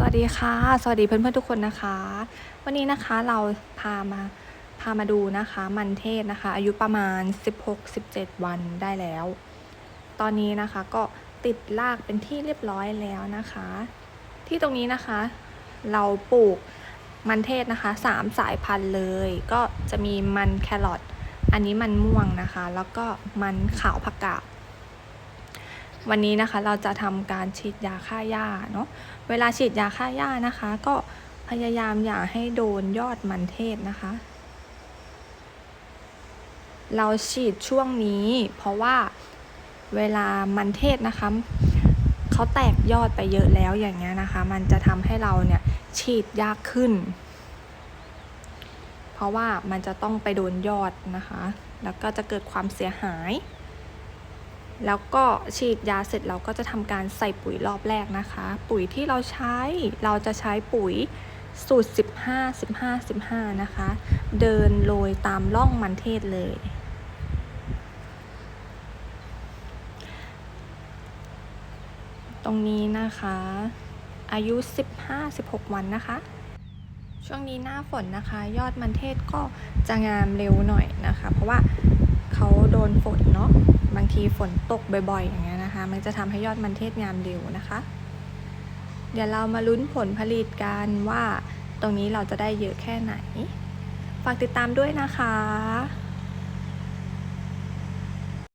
สวัสดีค่ะ สวัสดีเพื่อนๆทุกคนนะคะ วันนี้นะคะเราพามาพามาดูนะคะ มันเทศนะคะ อายุประมาณ 16-17 วันได้แล้ว ตอนนี้นะคะก็ติดรากเป็นที่เรียบร้อยแล้วนะคะ ที่ตรงนี้นะคะ เราปลูกมันเทศนะคะสามสายพันธุ์เลย ก็จะมีมันแครอทอันนี้มันม่วงนะคะ แล้วก็มันขาวผักกาด วันนี้นะคะเราจะทำการฉีดยาฆ่าหญ้าเนาะเวลาฉีดยาฆ่าหญ้านะคะ ก็พยายามอย่าให้โดนยอดมันเทศนะคะ เราฉีดช่วงนี้ เพราะว่าเวลามันเทศนะคะเขาแตกยอดไปเยอะแล้วอย่างเงี้ยนะคะ มันจะทำให้เราเนี่ยฉีดยากขึ้น เพราะว่ามันจะต้องไปโดนยอดนะคะ แล้วก็จะเกิดความเสียหาย แล้วก็ฉีดยาเสร็จเราก็จะทำการใส่ปุ๋ยรอบแรกนะคะ ปุ๋ยที่เราใช้เราจะใช้ปุ๋ยสูตร 15 15 15 นะคะ เดินโรยตามร่องมันเทศเลย ตรงนี้นะคะ อายุ 15-16 วันนะคะ ช่วงนี้หน้าฝนนะคะ ยอดมันเทศก็จะงามเร็วหน่อยนะคะ เพราะว่าเขาโดนฝนเนาะ ทีฝนตกบ่อยๆ อย่างเงี้ยนะคะ มันจะทำให้ยอดมันเทศงามเร็วนะคะ เดี๋ยวเรามาลุ้นผลผลิตกันว่าตรงนี้เราจะได้เยอะแค่ไหน ฝากติดตามด้วยนะคะ